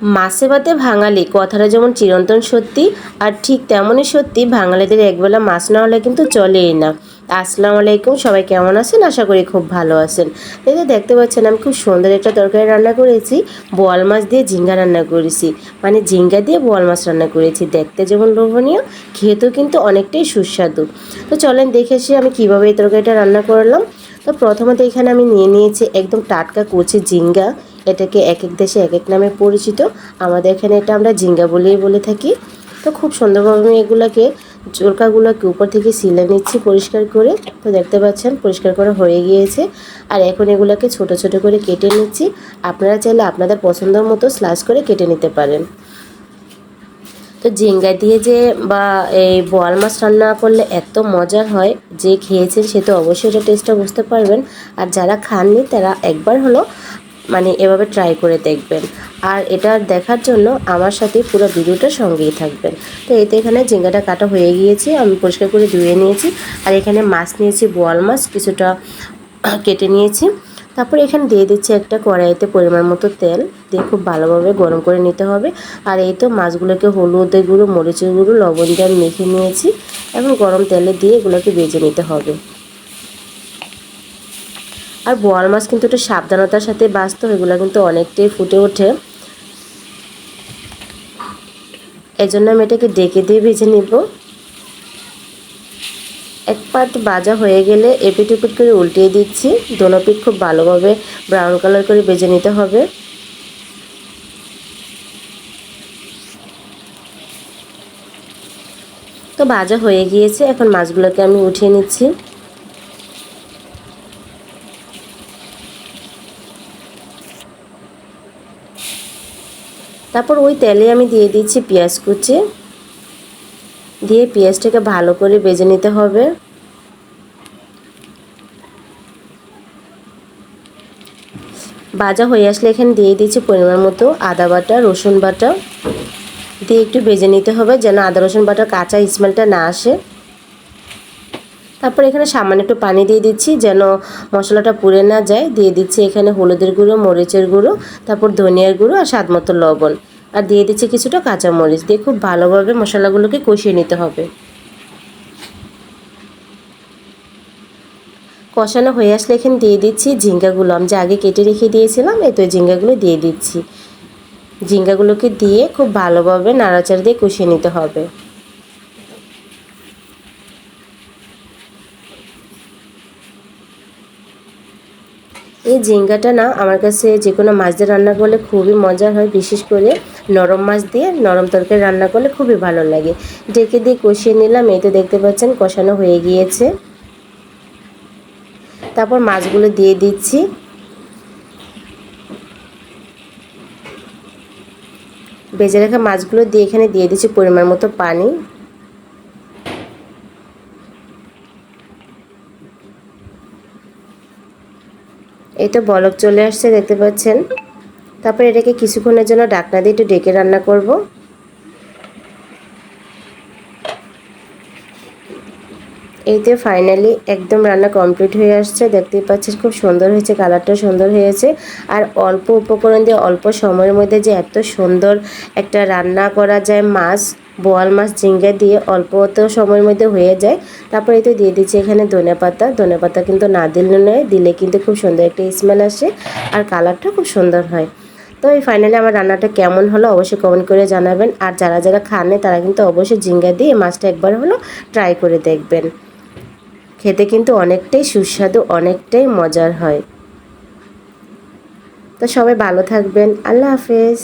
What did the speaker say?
মাছে ভাতে ভাঙালি, কথাটা যেমন চিরন্তন সত্যি, আর ঠিক তেমনই সত্যি, বাঙালিদের একবেলা মাছ না হলে কিন্তু চলেই না। আসসালামু আলাইকুম, সবাই কেমন আছেন? আশা করি খুব ভালো আছেন। এই দেখতে পাচ্ছেন, আমি খুব সুন্দর একটা তরকারি রান্না করেছি, বোয়াল মাছ দিয়ে ঝিঙ্গা রান্না করেছি। মানে ঝিঙ্গা দিয়ে বোয়াল মাছ রান্না করেছি, দেখতে যেমন লোভনীয়, খেতেও কিন্তু অনেকটাই সুস্বাদু। তো চলেন দেখে এসে আমি কীভাবে এই তরকারিটা রান্না করলাম। তো প্রথমত এখানে আমি নিয়ে নিয়েছি একদম টাটকা কচি ঝিঙ্গা এটাকে এক এক দেশে এক এক নামে পরিচিত। আমাদের এখানে এটা আমরা ঝিঙ্গা বলেই বলে থাকি। তো খুব সুন্দরভাবে আমি এগুলোকে, চোরকাগুলোকে উপর থেকে সিলে নিচ্ছি পরিষ্কার করে। তো দেখতে পাচ্ছেন, পরিষ্কার করা হয়ে গিয়েছে। আর এখন এগুলোকে ছোট ছোট করে কেটে নিচ্ছি। আপনারা চাইলে আপনাদের পছন্দ মতো স্লাইস করে কেটে নিতে পারেন। তো ঝিঙ্গা দিয়ে যে বা এই বোয়াল মাছ রান্না করলে এত মজার হয়, যে খেয়েছেন সে তো অবশ্যই এটা টেস্টটা বুঝতে পারবেন। আর যারা খাননি, তারা একবার হলো মানে এভাবে ট্রাই করে দেখবেন। আর এটা দেখার জন্য আমার সাথে পুরো ভিডিওটা সঙ্গেই থাকবেন। তো এতে এখানে ঝিঙ্গাটা কাটা হয়ে গিয়েছে, আমি পরিষ্কার করে ধুয়ে নিয়েছি। আর এখানে মাছ নিয়েছি, বোয়াল মাছ, কিছুটা কেটে নিয়েছি। তারপর এখানে দিয়ে দিচ্ছি একটা কড়াইতে পরিমাণ মতো তেল, দিয়ে খুব ভালোভাবে গরম করে নিতে হবে। আর এই তো মাছগুলোকে হলুদের গুঁড়ো, মরিচের গুঁড়ো, লবণ দিয়ে মেখে নিয়েছি। এখন গরম তেলে দিয়ে এগুলোকে ভেজে নিতে হবে। আর বোয়াল মাছ কিন্তু একটু সাবধানতার সাথে বাঁচতে এগুলো কিন্তু অনেকটাই ফুটে ওঠে। এই জন্য আমি এটাকে ডেকে দিয়ে ভেজে নিব। এক পাট ভাজা হয়ে গেলে এপিট উপিট করে উল্টিয়ে দিচ্ছি। দোনো পিঠ খুব ভালোভাবে ব্রাউন কালার করে ভেজে নিতে হবে। তো ভাজা হয়ে গিয়েছে, এখন মাছগুলোকে আমি উঠিয়ে নিচ্ছি। তারপর ওই তেলে আমি দিয়ে দিচ্ছি পেঁয়াজ কুচি। দিয়ে পেঁয়াজটাকে ভালো করে বেজে নিতে হবে। ভাজা হয়ে আসলে এখানে দিয়ে দিচ্ছি পরিমাণ মতো আদা বাটা, রসুন বাটা। দিয়ে একটু বেজে নিতে হবে যেন আদা, রসুন বাটা কাঁচা স্মেলটা না আসে। তারপর এখানে সামান্য একটু পানি দিয়ে দিচ্ছি যেন মশলাটা পুড়ে না যায়। দিয়ে দিচ্ছি এখানে হলুদের গুঁড়ো, মরিচের গুঁড়ো, তারপর ধনিয়ার গুঁড়ো আর স্বাদ মতো লবণ। আর দিয়ে দিচ্ছি কিছুটা কাঁচা মরিচ দিয়ে খুব ভালোভাবে মশলাগুলোকে কষিয়ে নিতে হবে। কষানো হয়ে আসলে এখানে দিয়ে দিচ্ছি ঝিঙ্গাগুলো আমি যে আগে কেটে রেখে দিয়েছিলাম, এই তো ঝিঙ্গাগুলো দিয়ে দিচ্ছি। ঝিঙ্গাগুলোকে দিয়ে খুব ভালোভাবে নাড়াচাড়া দিয়ে কষিয়ে নিতে হবে। এই ঝিঙ্গাটা না আমার কাছে যে কোনো মাছ দিয়ে রান্না করলে খুবই মজার হয়, বিশেষ করে নরম মাছ দিয়ে নরম তরকারি রান্না করলে খুবই ভালো লাগে। ডেকে দিয়ে কষিয়ে নিলাম, এই তো দেখতে পাচ্ছেন কষানো হয়ে গিয়েছে। তারপর মাছগুলো দিয়ে দিচ্ছি। বেজে রাখা মাছগুলো দিয়ে এখানে দিয়ে দিচ্ছি পরিমাণ মতো পানি। এই তো বলক চলে আসছে, দেখতে পাচ্ছেন। তারপর এটাকে কিছুক্ষণের জন্য ডাকনা দিয়ে একটু ডেকে রান্না করব। এই তো ফাইনালি একদম রান্না কমপ্লিট হয়ে আসছে, দেখতেই পাচ্ছেন খুব সুন্দর হয়েছে কালারটা সুন্দর হয়েছে। আর অল্প উপকরণ দিয়ে অল্প সময়ের মধ্যে যে এত সুন্দর একটা রান্না করা যায়, মাছ বোয়াল মাছ ঝিঙ্গা দিয়ে অল্প তো সময়ের মধ্যে হয়ে যায়। তারপরে তো দিয়ে দিচ্ছি এখানে ধনে পাতা। ধনে পাতা কিন্তু না দিলে নয়, দিলে কিন্তু খুব সুন্দর একটা স্মেল আসে আর কালারটা খুব সুন্দর হয়। তো এই ফাইনালি আমার রান্নাটা কেমন হলো অবশ্যই কমেন্ট করে জানাবেন। আর যারা যারা খানে তারা কিন্তু অবশ্যই ঝিঙ্গা দিয়ে মাছটা একবার হলো ট্রাই করে দেখবেন। খেতে কিন্তু অনেকটাই সুস্বাদু, অনেকটাই মজার হয়। তো সবাই ভালো থাকবেন। আল্লাহ হাফেজ।